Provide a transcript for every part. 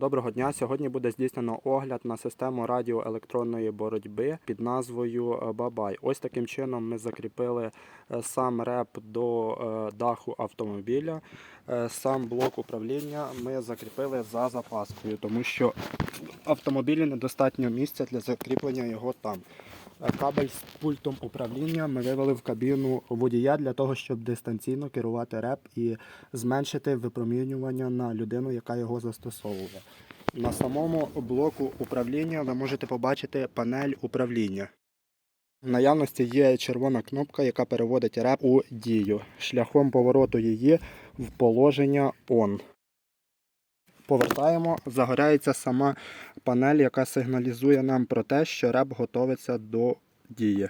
Доброго дня. Сьогодні буде здійснено огляд на систему радіоелектронної боротьби під назвою е, Бабай. Ось таким чином ми закріпили е, сам реп до е, даху автомобіля. Сам блок управління ми закріпили за запаскою, тому що автомобілі недостатньо місця для закріплення його там. Кабель з пультом управління ми вивели в кабіну водія для того, щоб дистанційно керувати реп і зменшити випромінювання на людину, яка його застосовує. На самому блоку управління ви можете побачити панель управління. В наявності є червона кнопка, яка переводить реп у дію, шляхом повороту її в положення ON. Повертаємо, загоряється сама панель, яка сигналізує нам про те, що реп готовиться до дії.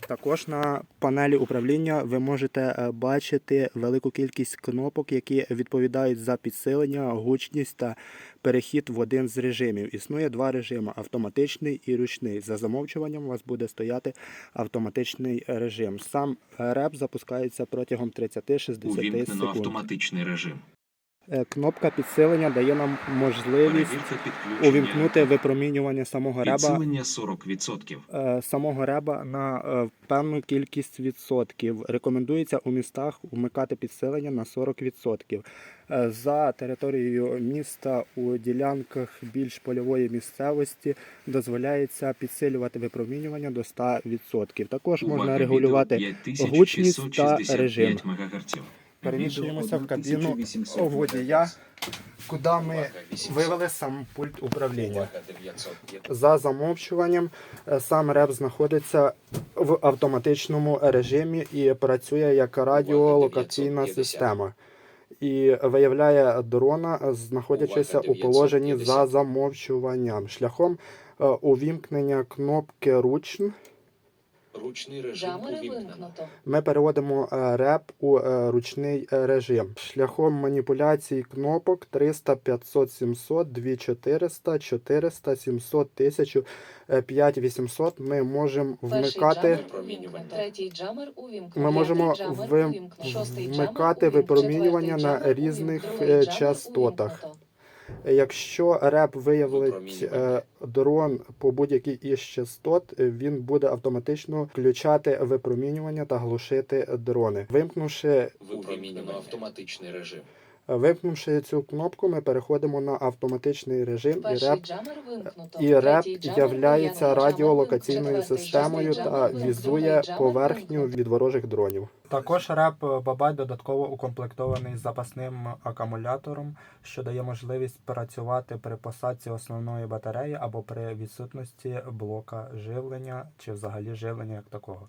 Також на панелі управління ви можете е, бачити велику кількість кнопок, які відповідають за підсилення, гучність та перехід в один з режимів. Існує два режими автоматичний і ручний. За замовчуванням у вас буде стояти автоматичний режим. Сам реп запускається протягом 30-60 Увімкнено автоматичний режим. Е, Кнопка підсилення дає нам можливість увімкнути випромінювання самого реба Підсилення 40%. е, самого реба на е, певну кількість відсотків. Рекомендується у містах вмикати підсилення на 40%. Е, За територією міста у ділянках більш польової місцевості дозволяється підсилювати випромінювання до 100%. Також можна регулювати гучність та 5665 режим. Переміщуємося в кабіну. водія, куди ми вивели сам пульт управління. За замовчуванням е, сам реп знаходиться в автоматичному режимі і працює як радіолокаційна система. І виявляє дрона, знаходячися у положенні за замовчуванням, шляхом е, увімкнення кнопки ручн. Ручний режим увімкнено. Ми переводимо е, реп у е, ручний е, режим шляхом маніпуляцій кнопок 300, 500, 700, 2400, 400, 700, 1000, е, 5800 ми можемо вмикати. Третій джамер увімкнуто. ми можемо вмикати випромінювання на різних, частотах. Якщо реп виявить е, дрон по будь-якій із частот, він буде автоматично включати випромінювання та глушити дрони. Вимкнувши випромінювання автоматичний режим. Вимкнувши цю кнопку, ми переходимо на автоматичний режим і реп. І реп являється радіолокаційною системою та візує поверхню від ворожих дронів. Також реп Бабай додатково укомплектований запасним акумулятором, що дає можливість працювати при посадці основної батареї або при відсутності блока живлення чи взагалі живлення як такого.